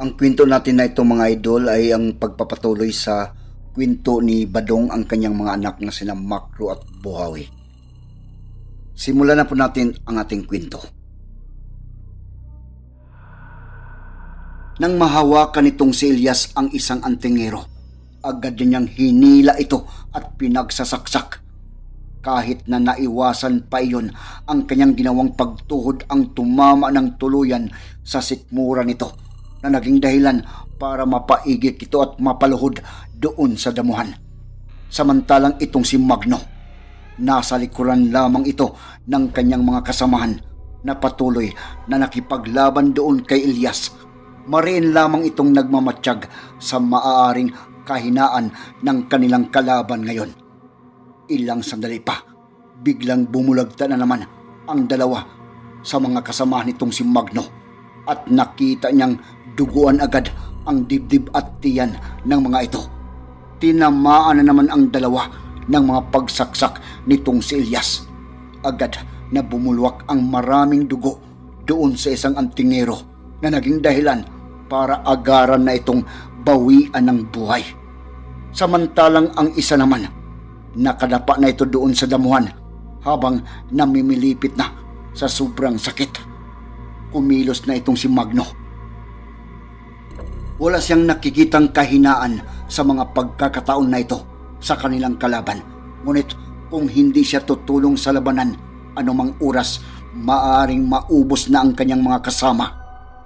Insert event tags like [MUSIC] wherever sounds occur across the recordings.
Ang kwento natin na ito mga idol ay ang pagpapatuloy sa kwento ni Badong ang kanyang mga anak na sina Makro at Buhawi. Simulan na po natin ang ating kwento. Nang mahawakan nitong si Elias ang isang antingero, agad niyang hinila ito at pinagsasaksak kahit na naiwasan pa iyon ang kanyang ginawang pagtuhod ang tumama ng tuluyan sa sikmura nito na naging dahilan para mapaigik ito at mapaluhod doon sa damuhan. Samantalang itong si Magno, nasa likuran lamang ito ng kanyang mga kasamahan na patuloy na nakipaglaban doon kay Elias. Mariin lamang itong nagmamatsyag sa maaaring kahinaan ng kanilang kalaban ngayon. Ilang sandali pa, biglang bumulagta na naman ang dalawa sa mga kasama nitong si Magno at nakita niyang duguan agad ang dibdib at tiyan ng mga ito. Tinamaan na naman ang dalawa ng mga pagsaksak nitong si Elias. Agad na bumulwak ang maraming dugo doon sa isang antingero na naging dahilan para agaran na itong bawian ng buhay. Samantalang ang isa naman Nakadapa na ito doon sa damuhan habang namimilipit na sa sobrang sakit. Kumilos na itong si Magno. Wala siyang nakikitang kahinaan sa mga pagkakataon na ito sa kanilang kalaban. Ngunit kung hindi siya tutulong sa labanan, anumang oras maaring maubos na ang kanyang mga kasama.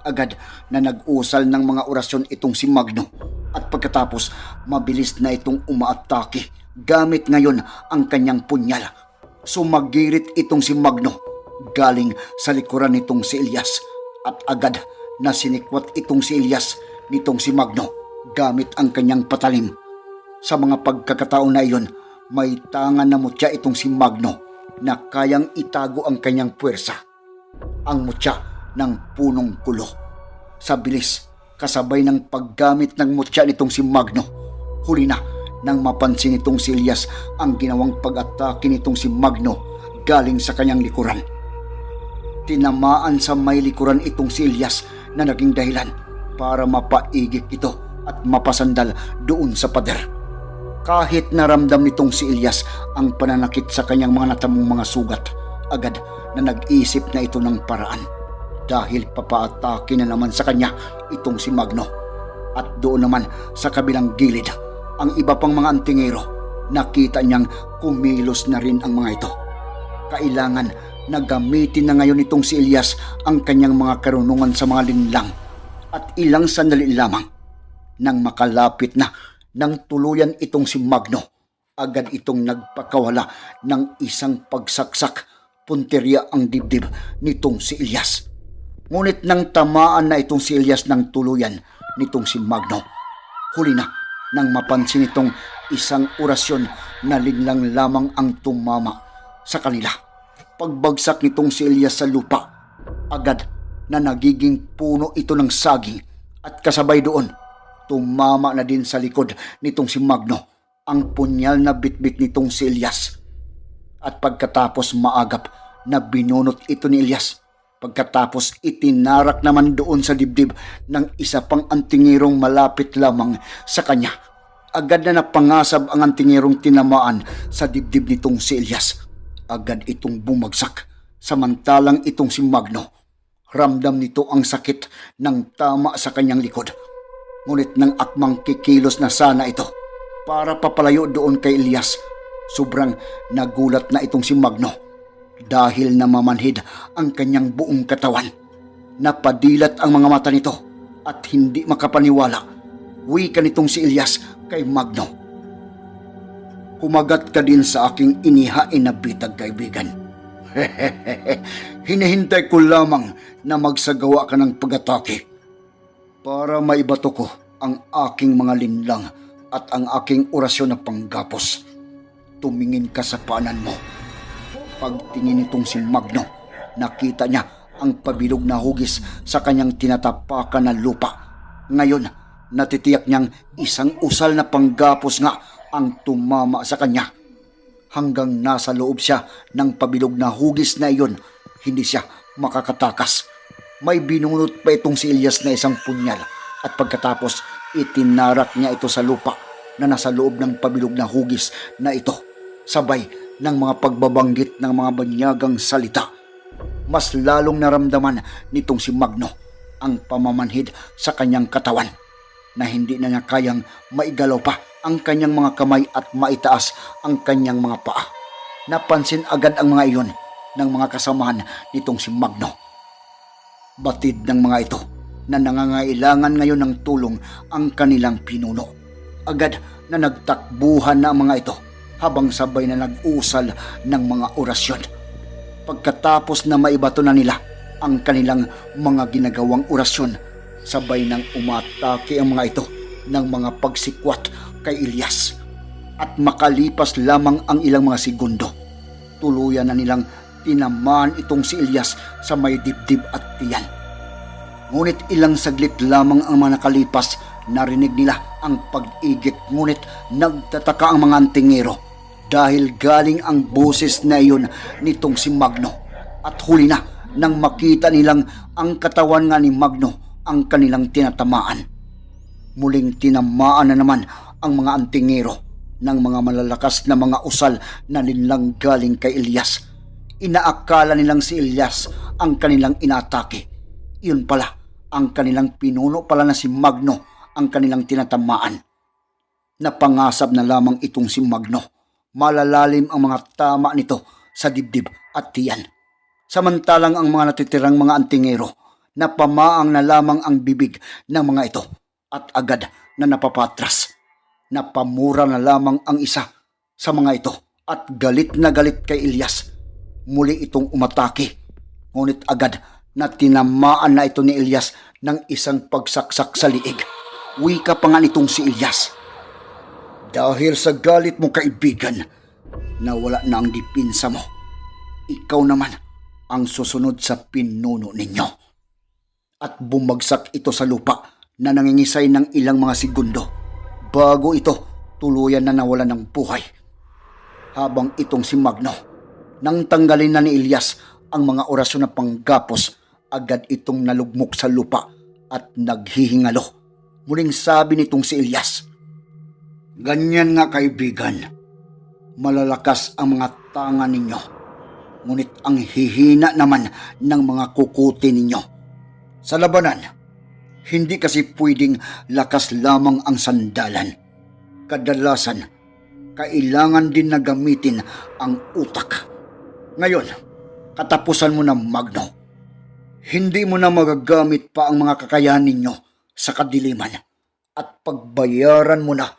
Agad na nag-usal ng mga orasyon itong si Magno at pagkatapos mabilis na itong umaatake gamit ngayon ang kanyang punyal. Sumagirit itong si Magno galing sa likuran nitong si Elias at agad na sinikwat itong si Elias nitong si Magno gamit ang kanyang patalim. Sa mga pagkakataon na iyon, may tangan na mutya itong si Magno na kayang itago ang kanyang puwersa. Ang mutya ng punong kulo. Sa bilis, kasabay ng paggamit ng mutya nitong si Magno, huli na nang mapansin nitong si Elias ang ginawang pag-atake nitong si Magno galing sa kanyang likuran. Tinamaan sa may likuran itong si Elias na naging dahilan para mapaigik ito at mapasandal doon sa pader. Kahit naramdam nitong si Elias ang pananakit sa kanyang mga natamong mga sugat, agad na nag-isip na ito ng paraan dahil papaatake na naman sa kanya itong si Magno. At doon naman sa kabilang gilid, ang iba pang mga antingero, nakita niyang kumilos na rin ang mga ito. Kailangan na gamitin na ngayon itong si Elias ang kanyang mga karunungan sa mga linlang at ilang sandali lamang nang makalapit na nang tuluyan itong si Magno agad itong nagpakawala ng isang pagsaksak punteriya ang dibdib nitong si Elias. Ngunit nang tamaan na itong si Elias ng tuluyan nitong si Magno, huli na nang mapansin itong isang orasyon na linlang lamang ang tumama sa kanila. Pagbagsak nitong si Elias sa lupa, agad na nagiging puno ito ng saging at kasabay doon, tumama na din sa likod nitong si Magno ang punyal na bitbit nitong si Elias. At pagkatapos maagap na binunot ito ni Elias, Pagkatapos itinarak naman doon sa dibdib ng isa pang antingirong malapit lamang sa kanya. Agad na napangasab ang antingirong tinamaan sa dibdib nitong si Elias. Agad itong bumagsak. Samantalang itong si Magno. Ramdam nito ang sakit ng tama sa kanyang likod. Ngunit nang akmang kikilos na sana ito para papalayo doon kay Elias, sobrang nagulat na itong si Magno dahil namamanhid ang kanyang buong katawan. Napadilat ang mga mata nito at hindi makapaniwala. Wika nitong si Elias kay Magno. Kumagat ka din sa aking inihain na bitag kaibigan. [LAUGHS] Hinihintay ko lamang na magsagawa ka ng pag-atake para maibato ko ang aking mga linlang at ang aking orasyon na panggapos. Tumingin ka sa paanan mo. Pagtingin nitong si Magno, nakita niya ang pabilog na hugis sa kanyang tinatapakan na lupa. Ngayon, natitiyak niyang isang usal na panggapos nga ang tumama sa kanya. Hanggang nasa loob siya ng pabilog na hugis na iyon, hindi siya makakatakas. May binunot pa itong si Elias na isang punyal at pagkatapos itinarak niya ito sa lupa na nasa loob ng pabilog na hugis na ito sabay ng mga pagbabanggit ng mga banyagang salita. Mas lalong naramdaman nitong si Magno ang pamamanhid sa kanyang katawan na hindi na niya kayang maigalaw pa ang kanyang mga kamay at maitaas ang kanyang mga paa. Napansin agad ang mga iyon ng mga kasamahan nitong si Magno. Batid ng mga ito na nangangailangan ngayon ng tulong ang kanilang pinuno. Agad na nagtakbuhan na ang mga ito habang sabay na nag-usal ng mga orasyon. Pagkatapos na maibato na nila ang kanilang mga ginagawang orasyon, sabay nang umatake ang mga ito ng mga pagsikwat kay Elias. At makalipas lamang ang ilang mga segundo, tuluyan na nilang tinamaan itong si Elias sa may dibdib at tiyan. Ngunit ilang saglit lamang ang mga nakalipas, narinig nila ang pag-igit ngunit nagtataka ang mga antingero dahil galing ang boses na iyon nitong si Magno. At huli na nang makita nilang ang katawan nga ni Magno ang kanilang tinatamaan. Muling tinamaan na naman ang mga antingero ng mga malalakas na mga usal na nilang galing kay Elias. Inaakala nilang si Elias ang kanilang inatake. Yun pala, ang kanilang pinuno pala na si Magno ang kanilang tinatamaan. Napangasab na lamang itong si Magno. Malalalim ang mga tama nito sa dibdib at tiyan. Samantalang ang mga natitirang mga antingero, napamaang na lamang ang bibig ng mga ito at agad na napapatras. Napamura na lamang ang isa sa mga ito at galit na galit kay Elias. Muli itong umatake. Ngunit agad na tinamaan na ito ni Elias ng isang pagsaksak sa liig. Wika pa nga nitong si Elias. Dahil sa galit mo kaibigan, nawala na ang dipinsa mo. Ikaw naman ang susunod sa pinuno ninyo. At bumagsak ito sa lupa na nangingisay ng ilang mga segundo bago ito tuluyan na nawala ng buhay. Habang itong si Magno, nang tanggalin na ni Elias ang mga orasyon na panggapos, agad itong nalugmok sa lupa at naghihingalo. Muling sabi nitong si Elias, Ganyan nga kaibigan, malalakas ang mga tanga ninyo, ngunit ang hihina naman ng mga kukuti ninyo. Sa labanan, hindi kasi pwedeng lakas lamang ang sandalan. Kadalasan, kailangan din na gamitin ang utak. Ngayon, katapusan mo na Magno. Hindi mo na magagamit pa ang mga kakayahan ninyo sa kadiliman at pagbayaran mo na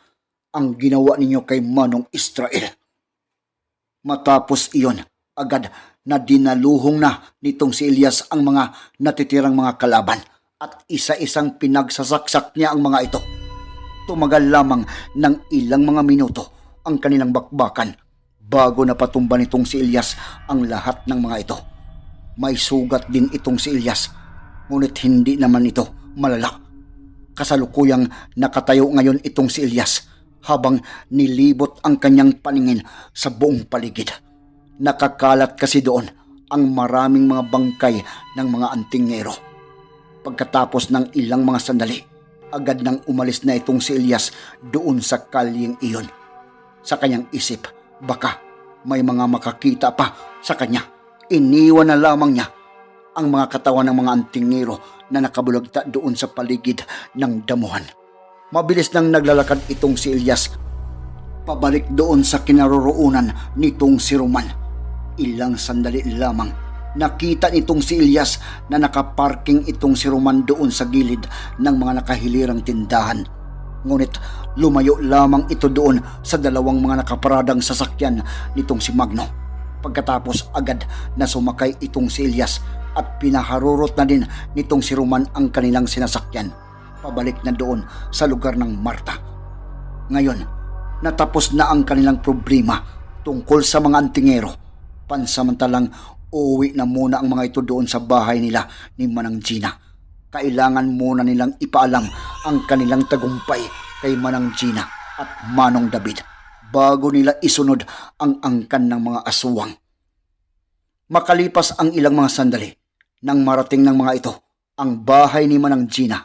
ang ginawa ninyo kay Manong Israel. Matapos iyon, agad na dinaluhong na nitong si Elias ang mga natitirang mga kalaban at isa-isang pinagsasaksak niya ang mga ito. Tumagal lamang ng ilang mga minuto ang kanilang bakbakan bago napatumba nitong si Elias ang lahat ng mga ito. May sugat din itong si Elias, ngunit hindi naman ito malala. Kasalukuyang nakatayo ngayon itong si Elias habang nilibot ang kanyang paningin sa buong paligid. Nakakalat kasi doon ang maraming mga bangkay ng mga antingero. Pagkatapos ng ilang mga sandali, agad nang umalis na itong si Elias doon sa kalyeng iyon. Sa kanyang isip, baka may mga makakita pa sa kanya. Iniwan na lamang niya ang mga katawan ng mga antingero na nakabulagta doon sa paligid ng damuhan. Mabilis nang naglalakad itong si Elias pabalik doon sa kinaroroonan nitong si Roman. Ilang sandali lamang nakita nitong si Elias na nakaparking itong si Roman doon sa gilid ng mga nakahilirang tindahan. Ngunit lumayo lamang ito doon sa dalawang mga nakaparadang sasakyan nitong si Magno. Pagkatapos agad na sumakay itong si Elias at pinaharurot na din nitong si Roman ang kanilang sinasakyan. Pabalik na doon sa lugar ng Marta. Ngayon, natapos na ang kanilang problema tungkol sa mga antingero. Pansamantalang uuwi na muna ang mga ito doon sa bahay nila ni Manang Gina. Kailangan muna nilang ipaalam ang kanilang tagumpay kay Manang Gina at Manong David bago nila isunod ang angkan ng mga aswang. Makalipas ang ilang mga sandali, nang marating ng mga ito ang bahay ni Manang Gina,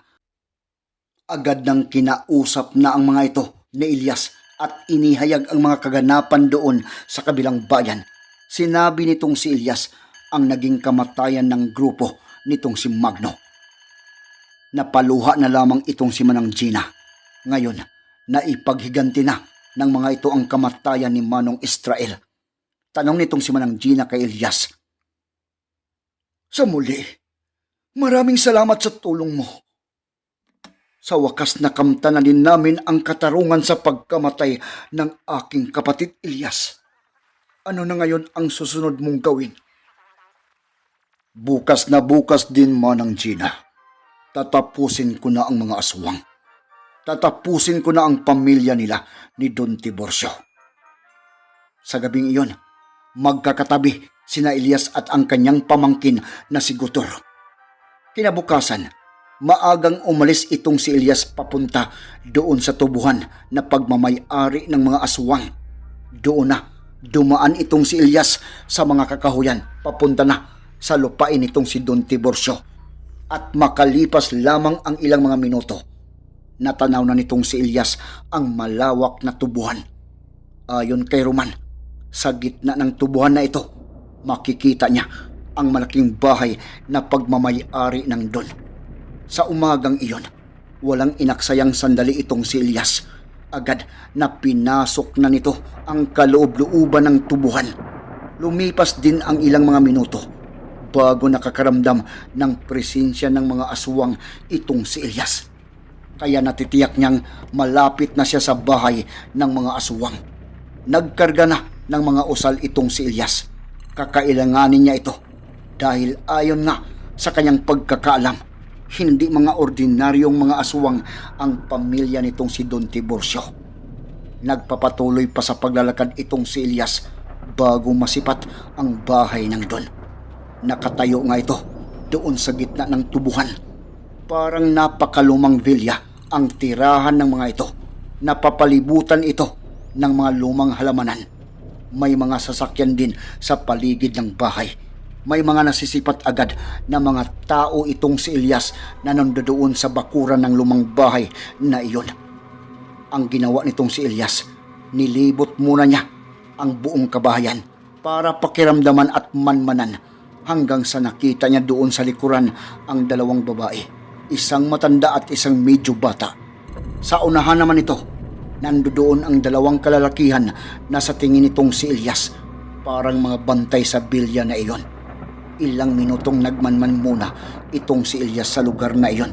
agad nang kinausap na ang mga ito ni Elias at inihayag ang mga kaganapan doon sa kabilang bayan. Sinabi nitong si Elias ang naging kamatayan ng grupo nitong si Magno. Napaluha na lamang itong si Manang Gina. Ngayon, naipaghiganti na ng mga ito ang kamatayan ni Manong Israel. Tanong nitong si Manang Gina kay Elias. Sa muli, maraming salamat sa tulong mo. Sa wakas nakamta na din namin ang katarungan sa pagkamatay ng aking kapatid Elias. Ano na ngayon ang susunod mong gawin? Bukas na bukas din manang Gina. Tatapusin ko na ang mga aswang. Tatapusin ko na ang pamilya nila ni Don Tiborcio. Sa gabing iyon, magkakatabi sina Elias at ang kanyang pamangkin na si Gutor. Kinabukasan, maagang umalis itong si Elias papunta doon sa tubuhan na pagmamayari ng mga aswang. Doon na, dumaan itong si Elias sa mga kakahuyan papunta na sa lupain nitong si Don Tiborcio. At makalipas lamang ang ilang mga minuto, natanaw na nitong si Elias ang malawak na tubuhan. Ayon kay Roman, sa gitna ng tubuhan na ito, makikita niya ang malaking bahay na pagmamayari ng Don. Sa umagang iyon, walang inaksayang sandali itong si Elias. Agad na pinasok na nito ang kaloob-looban ng tubuhan. Lumipas din ang ilang mga minuto bago nakakaramdam ng presensya ng mga aswang itong si Elias. Kaya natitiyak niyang malapit na siya sa bahay ng mga aswang. Nagkarga na ng mga usal itong si Elias. Kakailanganin niya ito dahil ayon nga sa kanyang pagkakaalam, hindi mga ordinaryong mga aswang ang pamilya nitong si Don Tiburcio. Nagpapatuloy pa sa paglalakad itong si Elias bago masipat ang bahay ng Don. Nakatayo nga ito doon sa gitna ng tubuhan. Parang napakalumang vilya ang tirahan ng mga ito. Napapalibutan ito ng mga lumang halamanan. May mga sasakyan din sa paligid ng bahay. May mga nasisipat agad na mga tao itong si Elias na nandoon sa bakuran ng lumang bahay na iyon. Ang ginawa nitong si Elias, nilibot muna niya ang buong kabahayan para pakiramdaman at manmanan hanggang sa nakita niya doon sa likuran ang dalawang babae, isang matanda at isang medyo bata. Sa unahan naman ito, nandoon ang dalawang kalalakihan na sa tingin nitong si Elias, parang mga bantay sa bilya na iyon. Ilang minutong nagmanman muna itong si Elias sa lugar na iyon.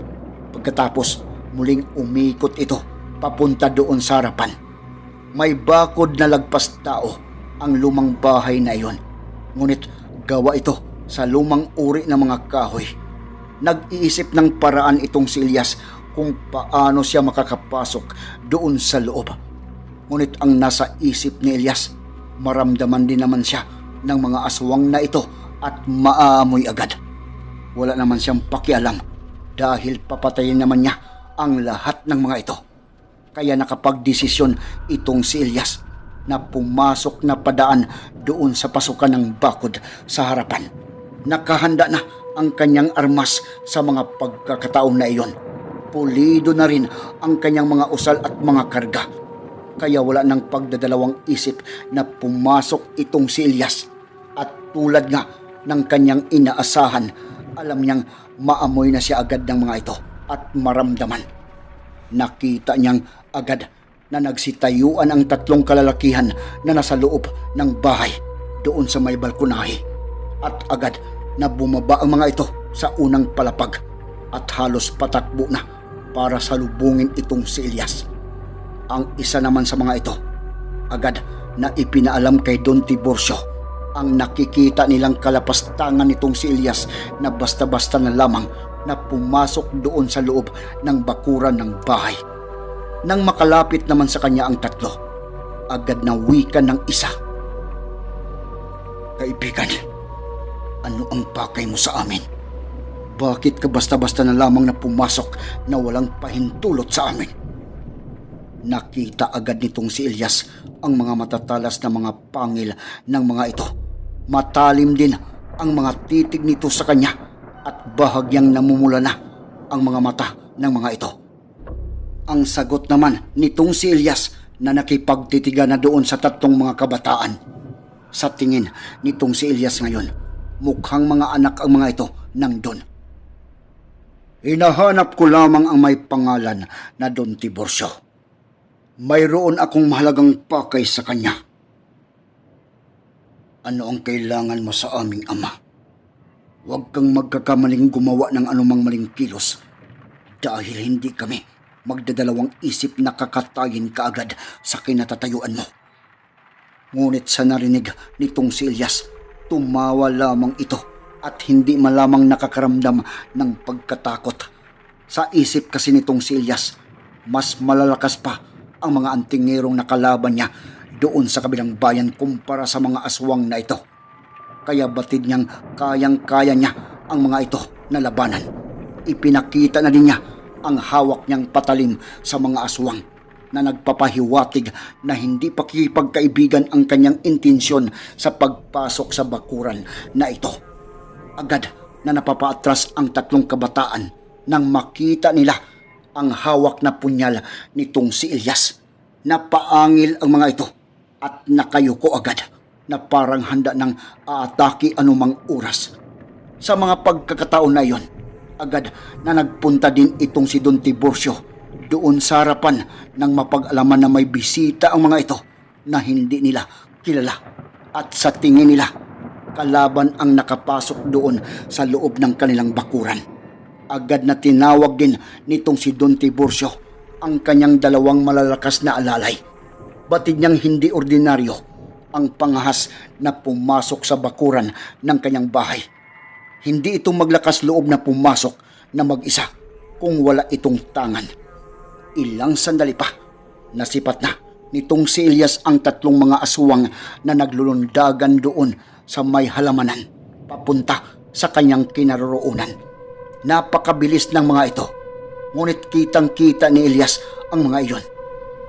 Pagkatapos, muling umikot ito papunta doon sa harapan. May bakod na lagpas tao ang lumang bahay na iyon. Ngunit gawa ito sa lumang uri ng mga kahoy. Nag-iisip ng paraan itong si Elias kung paano siya makakapasok doon sa loob. Ngunit ang nasa isip ni Elias, maramdaman din naman siya ng mga aswang na ito at maamoy agad. Wala naman siyang pakialam dahil papatayin naman niya ang lahat ng mga ito. Kaya nakapagdesisyon itong si Elias na pumasok na padaan doon sa pasukan ng bakod sa harapan. Nakahanda na ang kanyang armas sa mga pagkakataon na iyon. Pulido na rin ang kanyang mga usal at mga karga. Kaya wala nang pagdadalawang isip na pumasok itong si Elias. At tulad nga ng kanyang inaasahan, alam niyang maamoy na siya agad ng mga ito at maramdaman. Nakita niyang agad na nagsitayuan ang tatlong kalalakihan na nasa loob ng bahay doon sa may balkonahe. At agad na bumaba ang mga ito sa unang palapag at halos patakbo na para salubungin itong si Elias. Ang isa naman sa mga ito, agad na ipinaalam kay Don Tiburcio ang nakikita nilang kalapastangan nitong si Elias na basta-basta na lamang na pumasok doon sa loob ng bakuran ng bahay. Nang makalapit naman sa kanya ang tatlo, agad na wika ng isa. Kaibigan, ano ang pakay mo sa amin? Bakit ka basta-basta na lamang na pumasok na walang pahintulot sa amin? Nakita agad nitong si Elias ang mga matatalas na mga pangil ng mga ito. Matalim din ang mga titig nito sa kanya at bahagyang namumula na ang mga mata ng mga ito. Ang sagot naman nitong si Elias na nakipagtitiga na doon sa tatlong mga kabataan. Sa tingin nitong si Elias ngayon, mukhang mga anak ang mga ito ng Don. Hinahanap ko lamang ang may pangalan na Don Tiburcio. Mayroon akong mahalagang pakay sa kanya. Ano ang kailangan mo sa aming ama? Huwag kang magkakamaling gumawa ng anumang maling kilos dahil hindi kami magdadalawang isip na kakatayin kaagad sa kinatatayuan mo. Ngunit sa narinig nitong si Elias, tumawa lamang ito at hindi malamang nakakaramdam ng pagkatakot. Sa isip kasi nitong si Elias, mas malalakas pa ang mga antingerong nakalaban niya doon sa kabilang bayan kumpara sa mga aswang na ito. Kaya batid niyang kayang-kaya niya ang mga ito na labanan. Ipinakita na din niya ang hawak niyang patalim sa mga aswang na nagpapahiwatig na hindi pakipagkaibigan ang kanyang intensyon sa pagpasok sa bakuran na ito. Agad na napapaatras ang tatlong kabataan nang makita nila ang hawak na punyal nitong si Elias. Napaangil ang mga ito at nakayuko agad na parang handa ng aatake anumang oras. Sa mga pagkakataon na iyon, agad na nagpunta din itong si Don Tiburcio doon sa harapan ng mapag-alaman na may bisita ang mga ito na hindi nila kilala. At sa tingin nila, kalaban ang nakapasok doon sa loob ng kanilang bakuran. Agad na tinawag din nitong si Don Tiburcio ang kanyang dalawang malalakas na alalay. Batid niyang hindi ordinaryo ang pangahas na pumasok sa bakuran ng kanyang bahay. Hindi ito maglakas loob na pumasok na mag-isa kung wala itong tangan. Ilang sandali pa, nasipat na nitong si Elias ang tatlong mga aswang na naglulundagan doon sa may halamanan papunta sa kanyang kinaroroonan. Napakabilis ng mga ito, ngunit kitang-kita ni Elias ang mga iyon.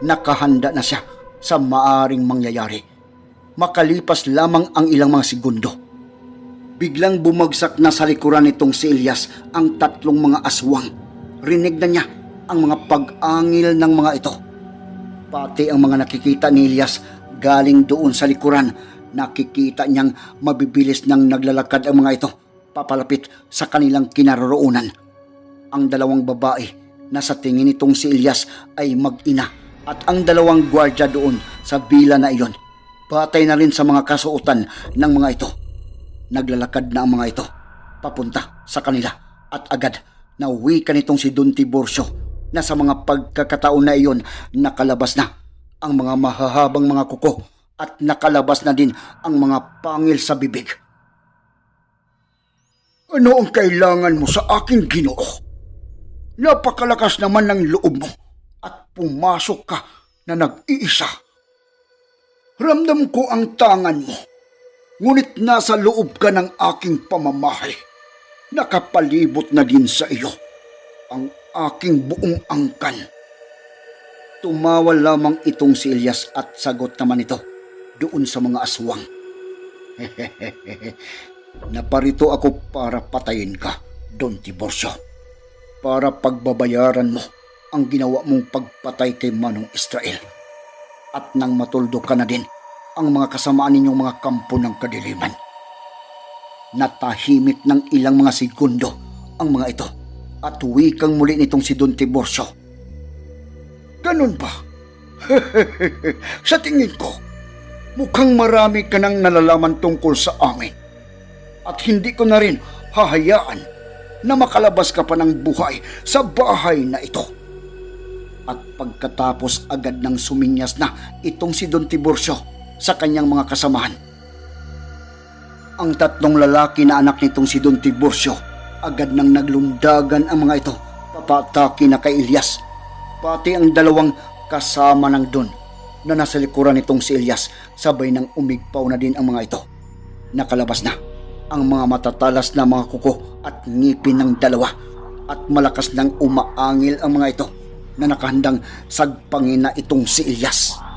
Nakahanda na siya sa maaring mangyayari. Makalipas lamang ang ilang mga segundo, biglang bumagsak na sa likuran nitong si Elias ang tatlong mga aswang. Rinig na niya ang mga pag-angil ng mga ito. Pati ang mga nakikita ni Elias galing doon sa likuran, nakikita niyang mabibilis nang naglalakad ang mga ito papalapit sa kanilang kinaroroonan. Ang dalawang babae na sa tingin nitong si Elias ay mag-ina at ang dalawang gwardya doon sa villa na iyon. Patay na rin sa mga kasuotan ng mga ito naglalakad na ang mga ito papunta sa kanila at agad na uwi ka nitong si Don Tiburcio na sa mga pagkakataon na iyon nakalabas na ang mga mahahabang mga kuko at nakalabas na din ang mga pangil sa bibig. Ano ang kailangan mo sa aking ginoo? Napakalakas naman ng loob mo pumasok ka na nag-iisa. Ramdam ko ang tangan mo ngunit nasa loob ka ng aking pamamahay. Nakapalibot na din sa iyo ang aking buong angkan. Tumawa lamang itong si Elias at sagot naman ito doon sa mga aswang. [LAUGHS] Naparito ako para patayin ka, Don Tiborcio. Para pagbabayaran mo ang ginawa mong pagpatay kay Manong Israel. At nang matuldo ka na din ang mga kasamaan ninyong mga kampo ng kadiliman. Natahimik ng ilang mga segundo ang mga ito at wikang muli nitong si Don Tiburcio. Ganun ba? [LAUGHS] sa tingin ko, mukhang marami ka nang nalalaman tungkol sa amin. At hindi ko na rin hahayaan na makalabas ka pa ng buhay sa bahay na ito. At pagkatapos agad ng suminyas na itong si Don Tiburcio sa kanyang mga kasamahan. Ang tatlong lalaki na anak nitong si Don Tiburcio, agad nang naglundagan ang mga ito, papataki na kay Elias. Pati ang dalawang kasama ng Don na nasa likuran nitong si Elias, sabay nang umigpaw na din ang mga ito. Nakalabas na ang mga matatalas na mga kuko at ngipin ng dalawa at malakas nang umaangil ang mga ito na nakahandang sagpangin na itong si Elias.